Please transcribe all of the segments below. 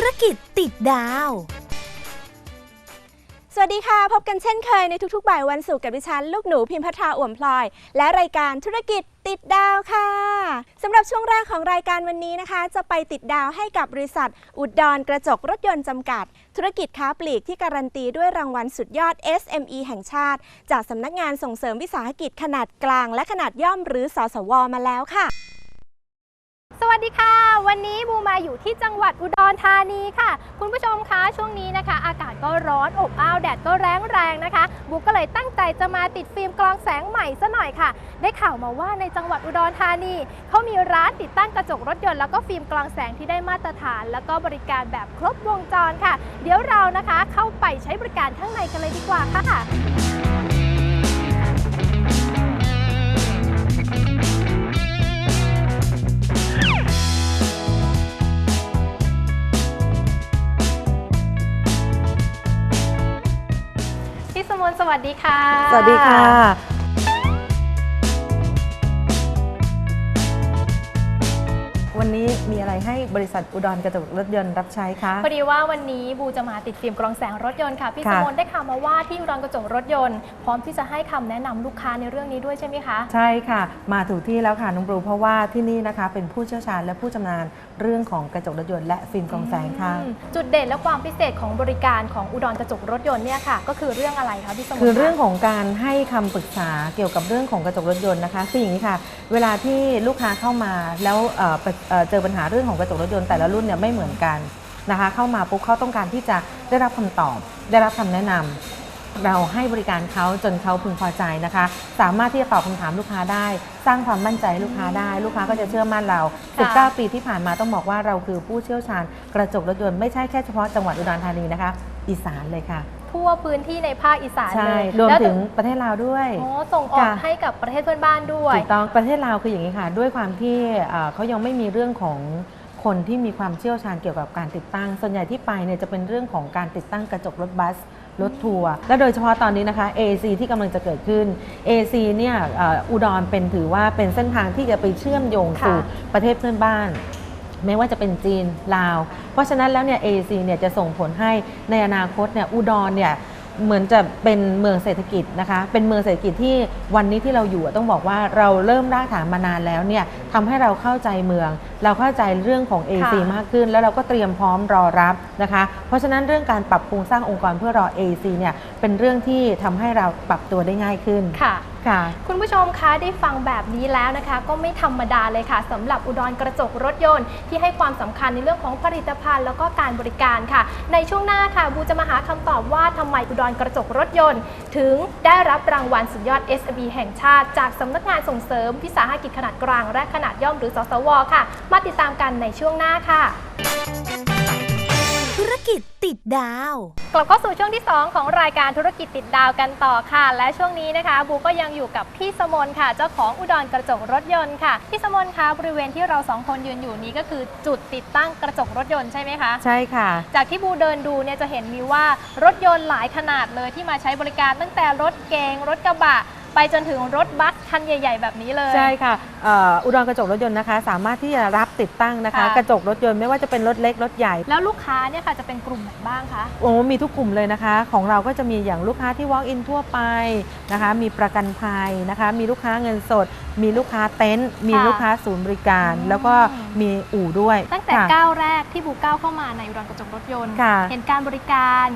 ธุรกิจติดดาว สวัสดีค่ะ พบกันเช่นเคยในทุกๆ บ่ายวันศุกร์กับดิฉัน ลูกหนูพิมพัทราอ่วมพลอย และรายการธุรกิจติดดาวค่ะสำหรับช่วงแรกของรายการวันนี้นะคะ จะไปติดดาวให้กับบริษัท อุดรกระจกรถยนต์จำกัด ธุรกิจค้าปลีกที่การันตีด้วยรางวัลสุดยอด SME แห่งชาติ จากสำนักงานส่งเสริมวิสาหกิจขนาดกลาง และขนาดย่อมหรือสสวมาแล้วค่ะ สวัสดีค่ะ วันนี้บูมาอยู่ที่จังหวัดอุดรธานีค่ะ คุณผู้ชมคะช่วงนี้นะคะ อากาศก็ร้อนอบอ้าวแดดก็แรงแรงนะคะบูก็เลยตั้งใจจะมาติดฟิล์มกรองแสงใหม่ซะหน่อยค่ะ ได้ข่าวมาว่าในจังหวัดอุดรธานีเขามีร้านติดตั้งกระจกรถยนต์แล้วก็ฟิล์มกรองแสงที่ได้มาตรฐาน แล้วก็บริการแบบครบวงจรค่ะ เดี๋ยวเรานะคะเข้าไปใช้บริการข้างในกันเลยดีกว่าค่ะ สวัสดีค่ะ สวัสดีค่ะ วันนี้มีอะไรให้บริษัทอุดรกระจกรถยนต์รับใช้คะ พอดีว่าวันนี้บูจะมาติดฟิล์มกรองแสงรถยนต์ค่ะพี่สค่ะ มนได้ข่าวมาว่าที่อุดรกระจกรถยนต์ พร้อมที่จะให้คำแนะนำลูกค้าในเรื่องนี้ด้วยใช่ไหมคะ ใช่ค่ะ มาถูกที่แล้วค่ะน้องบรูเพราะว่าที่นี่นะคะ เป็นผู้เชี่ยวชาญและผู้ชำนาญเรื่องของกระจกรถยนต์และฟิล์มกรองแสงค่ะ อืมจุดเด่นและความพิเศษของบริการของอุดรกระจกรถยนต์เนี่ยค่ะ ก็คือเรื่องอะไรคะพี่สมนคือเรื่องของการให้คำปรึกษาเกี่ยวกับเรื่องของกระจกรถยนต์นะคะคืออย่างนี้ค่ะ เวลาที่ลูกค้าเข้ามาแล้วเอ่อปะเอ่อเจอปัญหาเรื่องของกระจกรถยนต์แต่ละรุ่นเนี่ยไม่เหมือนกันนะคะ เข้ามาปุ๊บเขาต้องการที่จะได้รับคำตอบ ได้รับคำแนะนำเราให้บริการเขาจนเขาพึงพอใจนะคะ สามารถที่จะตอบคำถามลูกค้าได้ สร้างความมั่นใจให้ลูกค้าได้ ลูกค้าก็จะเชื่อมั่นเรา 19 ปีที่ผ่านมาต้องบอกว่าเราคือผู้เชี่ยวชาญกระจกรถยนต์ไม่ใช่แค่เฉพาะจังหวัดอุดรธานีนะคะ อีสานเลยค่ะ ทั่วพื้นที่ในภาคอีสานใช่เลยรวมแล้วถึงประเทศลาวด้วย อ๋อส่งออกค่ะ ให้กับประเทศเพื่อนบ้านด้วย ถูกต้องประเทศลาวคืออย่างนี้ค่ะ ด้วยความที่เอ่อเขายังไม่มีเรื่องของคนที่มีความเชี่ยวชาญเกี่ยวกับการติดตั้ง ส่วนใหญ่ที่ไปเนี่ยจะเป็นเรื่องของการติดตั้งกระจกรถบัส รถทัวร์และโดยเฉพาะตอนนี้นะคะ AC ที่กำลังจะเกิดขึ้น AC เนี่ยเอ่ออุดรเป็นถือว่าเป็นเส้นทางที่จะไปเชื่อมโยงค่ะ สู่ประเทศเพื่อนบ้าน ไม่ว่าจะเป็นจีนลาว เพราะฉะนั้นแล้วเนี่ย AC เนี่ยจะส่งผลให้ในอนาคตเนี่ยอุดรเนี่ยเหมือนจะเป็นเมืองเศรษฐกิจนะคะ เป็นเมืองเศรษฐกิจที่วันนี้ที่เราอยู่อะต้องบอกว่าเราเริ่มรากฐานมานานแล้วเนี่ยทำให้เราเข้าใจเมือง เราเข้าใจเรื่องของ AC ค่ะมากขึ้น แล้วเราก็เตรียมพร้อมรอรับนะคะ เพราะฉะนั้นเรื่องการปรับโครงสร้างองค์กรเพื่อรอ AC เนี่ยเป็นเรื่องที่ทำให้เราปรับตัวได้ง่ายขึ้น ค่ะ ค่ะ คุณผู้ชมคะได้ฟังแบบนี้แล้วนะคะ ก็ไม่ธรรมดาเลยค่ะสำหรับอุดรกระจกรถยนต์ ที่ให้ความสำคัญในเรื่องของผลิตภัณฑ์แล้วก็การบริการค่ะ ในช่วงหน้าค่ะบูจะมาหาคำตอบว่าทำไมอุดรกระจกรถยนต์ ถึงได้รับรางวัลสุดยอด SME แห่งชาติ จากสำนักงานส่งเสริมวิสาหกิจขนาดกลางและขนาดย่อมหรือสสวค่ะ มาติดตามกันในช่วงหน้าค่ะ ธุรกิจติดดาว กลับเข้าสู่ช่วงที่ 2 ของรายการธุรกิจติดดาวกันต่อค่ะ และช่วงนี้นะคะ บูก็ยังอยู่กับพี่สมนค่ะ เจ้าของอุดรกระจกรถยนต์ค่ะ พี่สมนคะบริเวณที่เราสองคนยืนอยู่นี้ก็คือจุดติดตั้งกระจกรถยนต์ใช่ไหมคะ ใช่ค่ะ จากที่บูเดินดูเนี่ยจะเห็นมีว่ารถยนต์หลายขนาดเลยที่มาใช้บริการตั้งแต่รถเกงรถกระบะ ไปจนถึงรถบัสคันใหญ่ ๆ แบบนี้เลย ใช่ค่ะเอ่ออุดรกระจกรถยนต์นะคะ สามารถที่จะรับติดตั้งนะคะ ค่ะ กระจกรถยนต์ไม่ว่าจะเป็นรถเล็กรถใหญ่ แล้วลูกค้าเนี่ยค่ะจะเป็นกลุ่มไหนบ้างคะ โอ้มีทุกกลุ่มเลยนะคะ ของเราก็จะมีอย่างลูกค้าที่ walk in ทั่วไปนะคะ มีประกันภัยนะคะ มีลูกค้าเงินสด มีลูกค้าเต็นท์มีค่ะลูกค้าศูนย์บริการ อืม แล้วก็มีอู่ด้วยตั้งแต่ค่ะ ก้าวแรกที่บูก้าวเข้ามาในอุดรกระจกรถยนต์ ค่ะ เห็นการบริการ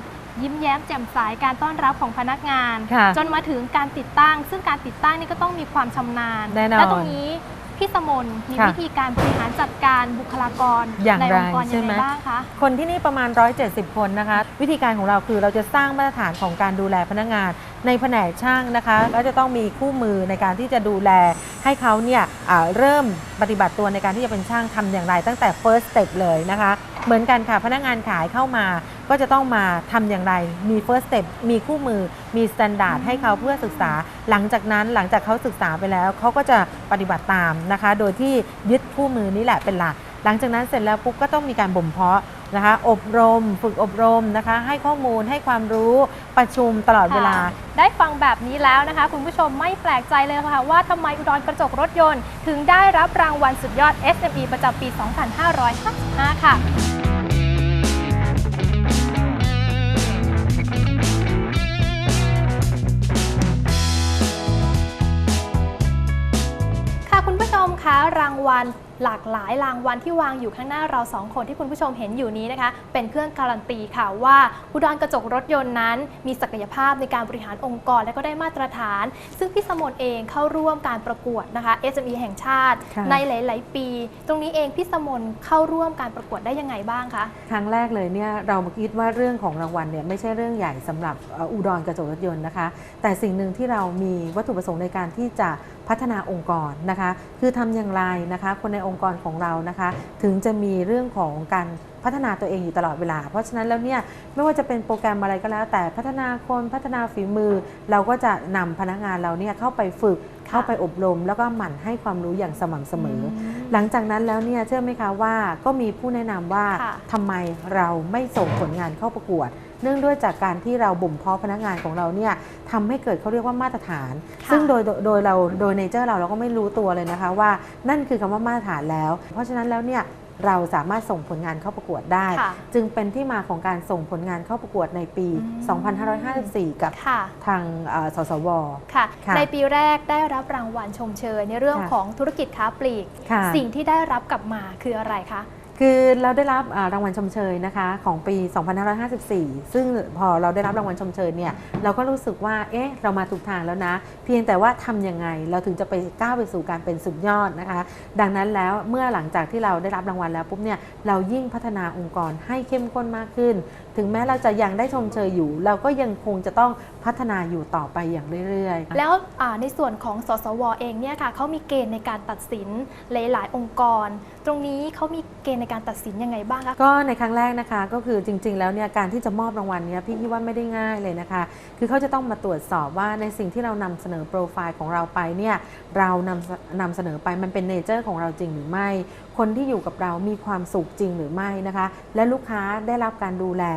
ยิ้มแย้มแจ่มใสการต้อนรับของพนักงาน ค่ะจนมาถึงการติดตั้ง ซึ่งการติดตั้งนี่ก็ต้องมีความชำนาญแน่นอนและตรงนี้พี่สมนมีค่ะวิธีการบริหารจัดการบุคลากรอย่างในไรองค์กรใช่ยังไหม ไงบ้างคะ คนที่นี่ประมาณ 170 คนนะคะ วิธีการของเราคือเราจะสร้างมาตรฐานของการดูแลพนักงาน ในแผนกช่างนะคะแล้วจะต้องมีคู่มือในการที่จะดูแลให้เขาเนี่ยอ่าเริ่มปฏิบัติตัวในการที่จะเป็นช่างทำอย่างไร ตั้งแต่ first step เลยนะคะ เหมือนกันค่ะพนักงานขายเข้ามา ก็จะต้องมาทำอย่างไร มี first step มีคู่มือ มี standard ให้เขาเพื่อศึกษา หลังจากนั้นหลังจากเขาศึกษาไปแล้ว เขาก็จะปฏิบัติตามนะคะ โดยที่ยึดคู่มือนี้แหละเป็นหลัก หลังจากนั้นเสร็จแล้วปุ๊บก็ต้องมีการบ่มเพาะนะคะอบรม ฝึกอบรมนะคะ ให้ข้อมูลให้ความรู้ประชุมตลอดเวลาค่ะได้ฟังแบบนี้แล้วนะคะ คุณผู้ชมไม่แปลกใจเลยค่ะว่าทำไมอุดรกระจกรถยนต์ ถึงได้รับรางวัลสุดยอด SME ประจำปี 2555 ค่ะ วัลหลากหลายรางวัลที่วางอยู่ข้างหน้าเราสองคนที่คุณผู้ชมเห็นอยู่นี้นะคะ เป็นเครื่องการันตีค่ะว่าอุดรกระจกรถยนต์นั้น มีศักยภาพในการบริหารองค์กรและก็ได้มาตรฐาน ซึ่งพี่สมนเองเข้าร่วมการประกวดนะคะ SME แห่งชาติค่ะในหลาย ๆ ปี ตรงนี้เองพี่สมนเข้าร่วมการประกวดได้ยังไงบ้างคะครั้งแรกเลยเนี่ยเราคิดว่าเรื่องของรางวัลเนี่ยไม่ใช่เรื่องใหญ่สำหรับเอ่ออุดรกระจกรถยนต์นะคะ แต่สิ่งหนึ่งที่เรามีวัตถุประสงค์ในการที่จะพัฒนาองค์กรนะคะ คือทำอย่างไรนะคะ คนในองค์กรของเรานะคะ ถึงจะมีเรื่องของการพัฒนาตัวเองอยู่ตลอดเวลา เพราะฉะนั้นแล้วเนี่ยไม่ว่าจะเป็นโปรแกรมอะไรก็แล้ว แต่พัฒนาคนพัฒนาฝีมือ เราก็จะนำพนักงานเราเนี่ยเข้าไปฝึกเข้าไปอบรม แล้วก็หมั่นให้ความรู้อย่างสม่ำเสมอ หลังจากนั้นแล้วเนี่ยเชื่อไหมคะว่าก็มีผู้แนะนำว่าค่ะทำไมเราไม่ส่งผลงานเข้าประกวด เนื่องด้วยจากการที่เราบ่มเพาะพนักงานของเราเนี่ยทำให้เกิดเขาเรียกว่ามาตรฐานค่ะซึ่งโดยโดยเราโดยเนเจอร์เราเราก็ไม่รู้ตัวเลยนะคะว่านั่นคือคำว่ามาตรฐานแล้ว เพราะฉะนั้นแล้วเนี่ยเราสามารถส่งผลงานเข้าประกวดได้ค่ะจึงเป็นที่มาของการส่งผลงานเข้าประกวดในปีอืม2554 กับค่ะทางเอ่อสสวค่ะค่ะ ในปีแรกได้รับรางวัลชมเชยในเรื่องค่ะของธุรกิจค้าปลีกค่ะสิ่งที่ได้รับกลับมาคืออะไรคะ คือเราได้รับรางวัลชมเชยนะคะของปี 2554 ซึ่งพอเราได้รับรางวัลชมเชยเนี่ยเราก็รู้สึกว่าเอ๊ะเรามาถูกทางแล้วนะ เพียงแต่ว่าทำยังไงเราถึงจะไปก้าวไปสู่การเป็นสุดยอดนะคะ ดังนั้นแล้วเมื่อหลังจากที่เราได้รับรางวัลแล้วปุ๊บเนี่ยเรายิ่งพัฒนาองค์กรให้เข้มข้นมากขึ้นถึงแม้เราจะยังได้ชมเชยอยู่ เราก็ยังคงจะต้องพัฒนาอยู่ต่อไปอย่างเรื่อยๆ แล้วอ่าในส่วนของสสวเองเนี่ยค่ะเขามีเกณฑ์ในการตัดสินหลาย ๆ องค์กร ตรงนี้เขามีเกณฑ์ในการตัดสินยังไงบ้างคะก็ในครั้งแรกนะคะก็คือจริง ๆ แล้วเนี่ยการที่จะมอบรางวัลเนี้ยพี่คิดว่าไม่ได้ง่ายเลยนะคะ คือเขาจะต้องมาตรวจสอบว่าในสิ่งที่เรานำเสนอโปรไฟล์ของเราไปเนี่ยเรานำนำเสนอไปมันเป็นเนเจอร์ของเราจริงหรือไม่ คนที่อยู่กับเรามีความสุขจริงหรือไม่นะคะ และลูกค้าได้รับการดูแล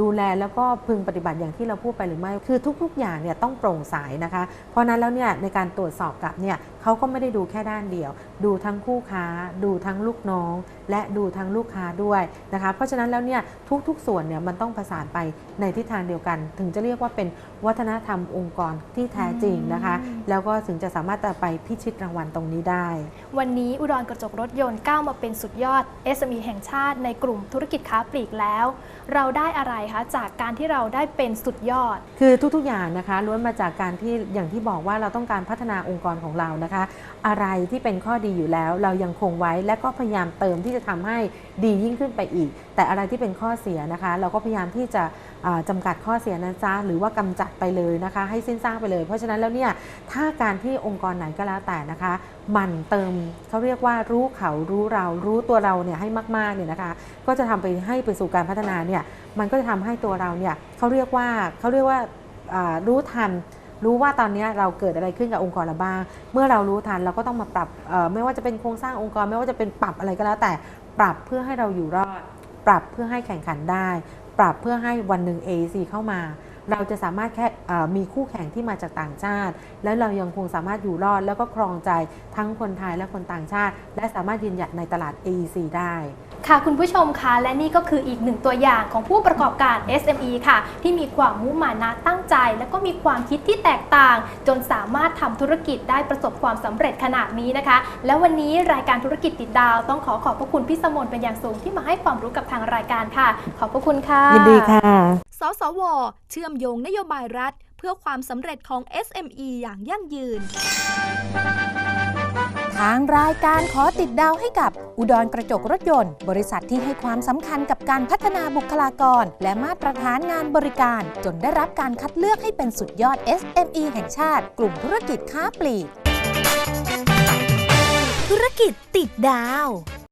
ดูแลแล้วก็พึงปฏิบัติอย่างที่เราพูดไปหรือไม่ คือทุกๆ อย่างเนี่ยต้องโปร่งใสนะคะ เพราะฉะนั้นแล้วเนี่ยในการตรวจสอบกลับเนี่ยเขาก็ไม่ได้ดูแค่ด้านเดียว ดูทั้งคู่ค้า ดูทั้งลูกน้อง และดูทั้งลูกค้าด้วยนะคะ เพราะฉะนั้นแล้วเนี่ยทุกๆ ส่วนเนี่ยมันต้องประสานไปในทิศทางเดียวกัน ถึงจะเรียกว่าเป็นวัฒนธรรมองค์กรที่แท้จริงนะคะอืมแล้วก็ถึงจะสามารถจะไปพิชิตรางวัลตรงนี้ได้ วันนี้อุดรกระจกรถยนต์ก้าวมาเป็นสุดยอด SME แห่งชาติในกลุ่มธุรกิจค้าปลีกแล้ว เราได้อะไรคะจากการที่เราได้เป็นสุดยอด คือทุกๆอย่างนะคะล้วนมาจากการที่อย่างที่บอกว่าเราต้องการพัฒนาองค์กรของเรานะคะ อะไรที่เป็นข้อดีอยู่แล้ว เรายังคงไว้และก็พยายามเติมที่จะทำให้ดียิ่งขึ้นไปอีก แต่อะไรที่เป็นข้อเสียนะคะ เราก็พยายามที่จะอ่าจำกัดข้อเสียนะจ๊ะหรือว่ากำจัดไปเลยนะคะ ให้สิ้นซากไปเลย เพราะฉะนั้นแล้วเนี่ยถ้าการที่องค์กรไหนก็แล้วแต่นะคะ มันเติมเขาเรียกว่ารู้เขารู้เรารู้ตัวเราเนี่ยให้มากๆเนี่ยนะคะ ก็จะทำไปให้ไปสู่การพัฒนาเนี่ย มันก็จะทำให้ตัวเราเนี่ยเขาเรียกว่าเขาเรียกว่ารู้ทันรู้ว่าตอนนี้เราเกิดอะไรขึ้นกับองค์กรเราบ้าง เมื่อเรารู้ทันเราก็ต้องมาปรับไม่ว่าจะเป็นโครงสร้างองค์กร ไม่ว่าจะเป็นปรับอะไรก็แล้ว แต่ปรับเพื่อให้เราอยู่รอด ปรับเพื่อให้แข่งขันได้ ปรับเพื่อให้วันหนึ่ง AEC เข้ามา เราจะสามารถแค่มีคู่แข่งที่มาจากต่างชาติ แล้วเรายังคงสามารถอยู่รอด แล้วก็ครองใจทั้งคนไทยและคนต่างชาติ และสามารถยืนหยัดในตลาด AEC ได้ค่ะคุณผู้ชมคะและนี่ก็คืออีกหนึ่งตัวอย่างของผู้ประกอบการ SME ค่ะ ที่มีความมุมานะตั้งใจ และก็มีความคิดที่แตกต่าง จนสามารถทำธุรกิจได้ประสบความสำเร็จขนาดนี้นะคะ และวันนี้รายการธุรกิจติดดาว ต้องขอขอบพระคุณพี่สมนเป็นอย่างสูงที่มาให้ความรู้กับทางรายการค่ะ ขอบพระคุณค่ะยินดีค่ะ สสว เชื่อมโยงนโยบายรัฐ เพื่อความสำเร็จของ SME อย่างยั่งยืน ทางรายการขอติดดาวให้กับ อุดรกระจกรถยนต์ บริษัทที่ให้ความสำคัญกับการพัฒนาบุคลากร และมาตรฐานงานบริการ จนได้รับการคัดเลือกให้เป็นสุดยอด SME แห่งชาติ กลุ่มธุรกิจค้าปลีก ธุรกิจติดดาว